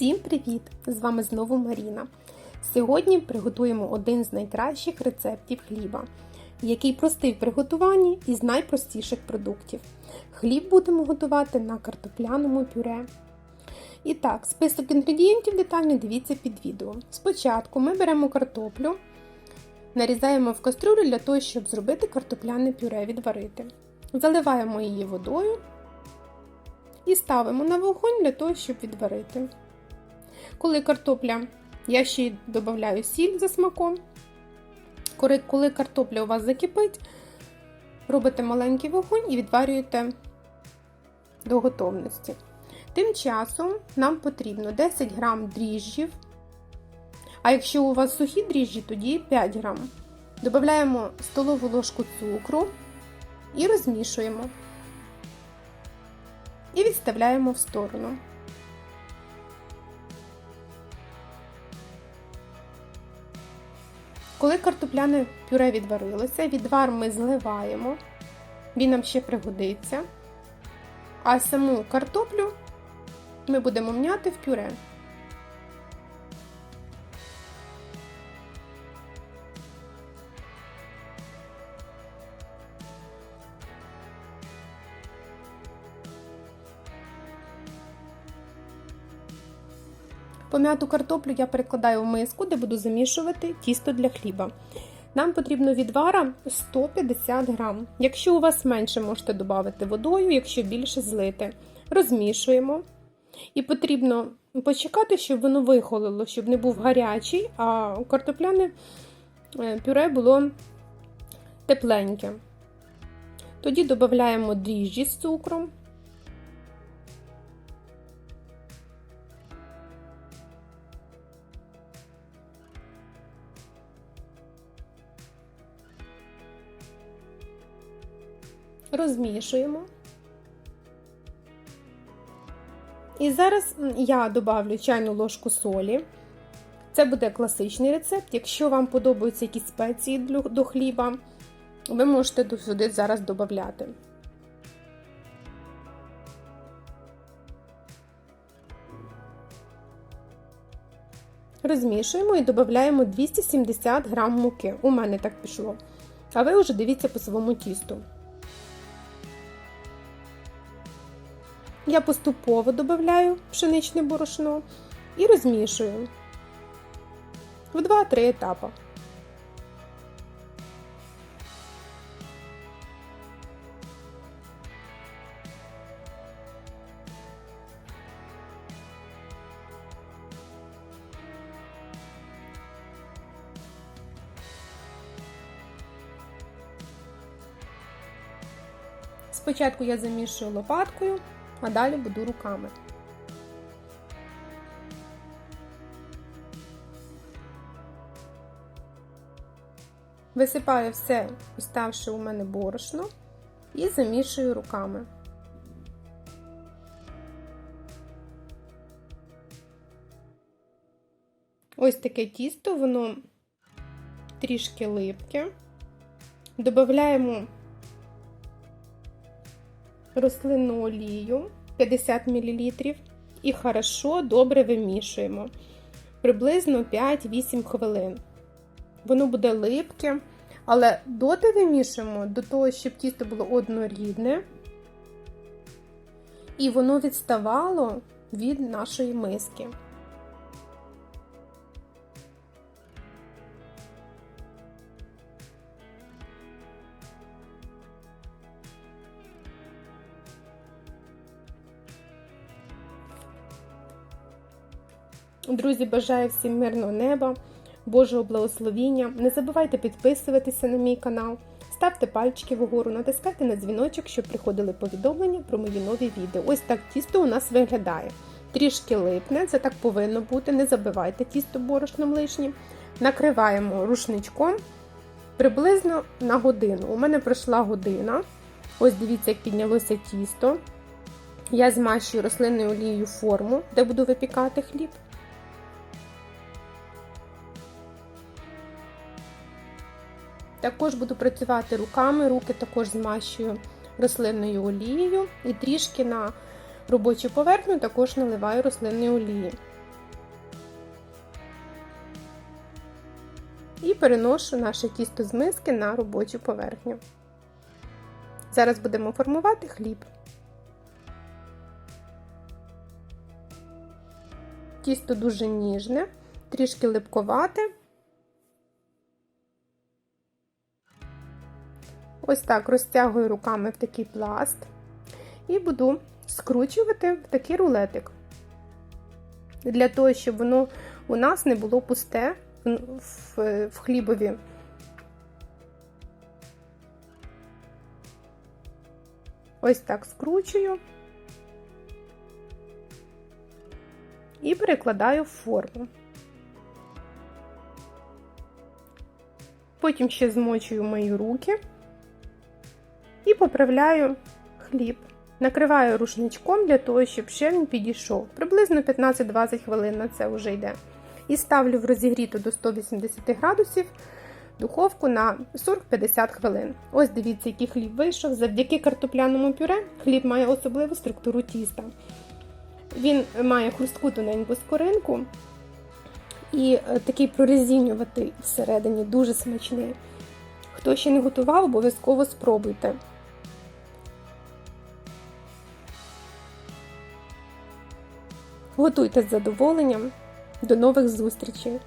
Всім привіт! З вами знову Маріна. Сьогодні приготуємо один з найкращих рецептів хліба, який простий в приготуванні із найпростіших продуктів. Хліб будемо готувати на картопляному пюре. І так, список інгредієнтів детально дивіться під відео. Спочатку ми беремо картоплю, нарізаємо в кастрюлю для того, щоб зробити картопляне пюре відварити. Заливаємо її водою і ставимо на вогонь для того, щоб відварити. Коли картопля, я ще й додаю сіль за смаком. Коли картопля у вас закипить, робите маленький вогонь і відварюєте до готовності. Тим часом нам потрібно 10 грам дріжджів, а якщо у вас сухі дріжджі, тоді 5 грам. Додаємо столову ложку цукру і розмішуємо. І відставляємо в сторону. Коли картопляне пюре відварилося, відвар ми зливаємо, він нам ще пригодиться. А саму картоплю ми будемо м'яти в пюре. Пом'яту картоплю я перекладаю в миску, де буду замішувати тісто для хліба. Нам потрібно відвара 150 грам. Якщо у вас менше, можете додати водою, якщо більше злити. Розмішуємо. І потрібно почекати, щоб воно вихололо, щоб не був гарячий, а картопляне пюре було тепленьке. Тоді додаємо дріжджі з цукром. Розмішуємо. І зараз я добавлю чайну ложку солі. Це буде класичний рецепт. Якщо вам подобаються якісь спеції до хліба, ви можете сюди зараз додати. Розмішуємо і додаємо 270 г муки. У мене так пішло. А ви вже дивіться по своєму тісту. Я поступово додаю пшеничне борошно і розмішую в 2-3 етапи. Спочатку я замішую лопаткою, а далі буду руками. Висипаю все, оставши у мене борошно, і замішую руками. Ось таке тісто, воно трішки липке. Додаємо рослинну олію 50 мл і хорошо добре вимішуємо приблизно 5-8 хвилин. Воно буде липке, але доти вимішуємо до того, щоб тісто було однорідне, і воно відставало від нашої миски. Друзі, бажаю всім мирного неба, Божого благословіння. Не забувайте підписуватися на мій канал, ставте пальчики вгору, натискайте на дзвіночок, щоб приходили повідомлення про мої нові відео. Ось так тісто у нас виглядає. Трішки липне, це так повинно бути. Не забивайте тісто борошном лишнім. Накриваємо рушничком приблизно на годину. У мене пройшла година. Ось дивіться, як піднялося тісто. Я змащую рослинною олією форму, де буду випікати хліб. Також буду працювати руками, руки також змащую рослинною олією і трішки на робочу поверхню також наливаю рослинної олії. І переношу наше тісто з миски на робочу поверхню. Зараз будемо формувати хліб. Тісто дуже ніжне, трішки липковате, Ось так розтягую руками в такий пласт і буду скручувати в такий рулетик. Для того, щоб воно у нас не було пусте в, хлібові. Ось так скручую і перекладаю в форму. Потім ще змочую мої руки і поправляю хліб. Накриваю рушничком для того, щоб ще він підійшов. Приблизно 15-20 хвилин на це вже йде. І ставлю в розігріту до 180 градусів духовку на 40-50 хвилин. Ось дивіться, який хліб вийшов. Завдяки картопляному пюре хліб має особливу структуру тіста. Він має хрустку тоненьку скоринку і такий прорезінюватий всередині, дуже смачний. Хто ще не готував, обов'язково спробуйте. Готуйте з задоволенням. До нових зустрічей!